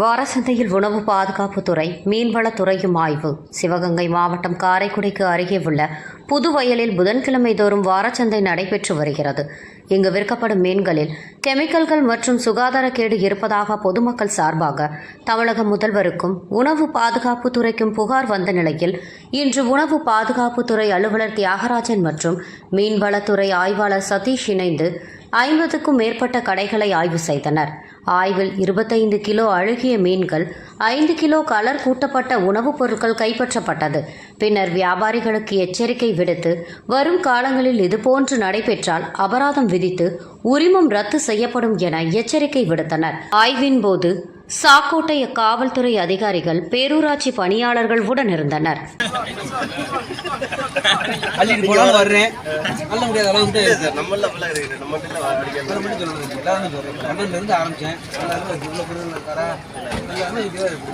வாரசந்தையில் உணவு பாதுகாப்புத்துறை மீன்வளத்துறையும் ஆய்வு. சிவகங்கை மாவட்டம் காரைக்குடிக்கு அருகே உள்ள புதுவயலில் புதன்கிழமை தோறும் வாரச்சந்தை நடைபெற்று வருகிறது. இங்கு விற்கப்படும் மீன்களில் கெமிக்கல்கள் மற்றும் சுகாதாரக்கேடு இருப்பதாக பொதுமக்கள் சார்பாக தமிழக முதல்வருக்கும் உணவு பாதுகாப்புத்துறைக்கும் புகார் வந்த நிலையில் இன்று உணவு பாதுகாப்புத்துறை அலுவலர் தியாகராஜன் மற்றும் மீன்வளத்துறை ஆய்வாளர் சதீஷ் இணைந்து ஐம்பதுக்கும் மேற்பட்ட கடைகளை ஆய்வு செய்தனர். ஆய்வில் இருபத்தைந்து கிலோ அழுகிய மீன்கள் ஐந்து கிலோ கலர் கூட்டப்பட்ட உணவுப் பொருட்கள் கைப்பற்றப்பட்டது. பின்னர் வியாபாரிகளுக்கு எச்சரிக்கை விடுத்து வரும் காலங்களில் இதுபோன்று நடைபெற்றால் அபராதம் விதித்து உரிமம் ரத்து செய்யப்படும் என எச்சரிக்கை விடுத்தனர். ஆய்வின் போது சாக்கோட்டை காவல்துறை அதிகாரிகள் பேரூராட்சி பணியாளர்கள் உடனிருந்தனர் அள்ளிட்டு போலான்னு வர்றேன். அள்ள முடியாத அளவுக்கு சார் நம்மள அப்படிலாம் இருக்குது நம்ம கிட்ட அடிக்காம அதை மட்டும் சொல்லுங்க எல்லாரும் சொல்றேன் பன்னெண்டுல இருந்து ஆரம்பிச்சேன். எல்லாரும் உள்ள பொருள் தர எல்லாமே இதுவாக இருக்கு.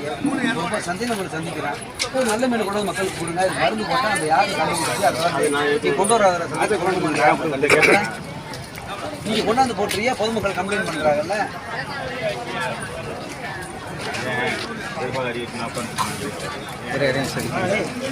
ரொம்ப சந்தையில் உங்களை சந்திக்கிறேன். ஒரு நல்ல மீன் கொண்டு வந்து மக்களுக்கு கொடுங்க. இது மருந்து அந்த யாரும் கொண்டு வராத சந்தை கொண்டு பண்ணுறேன் நீங்க கொண்டாந்து போட்டுறியா பொதுமக்கள் கம்ப்ளைண்ட் சரி சரி.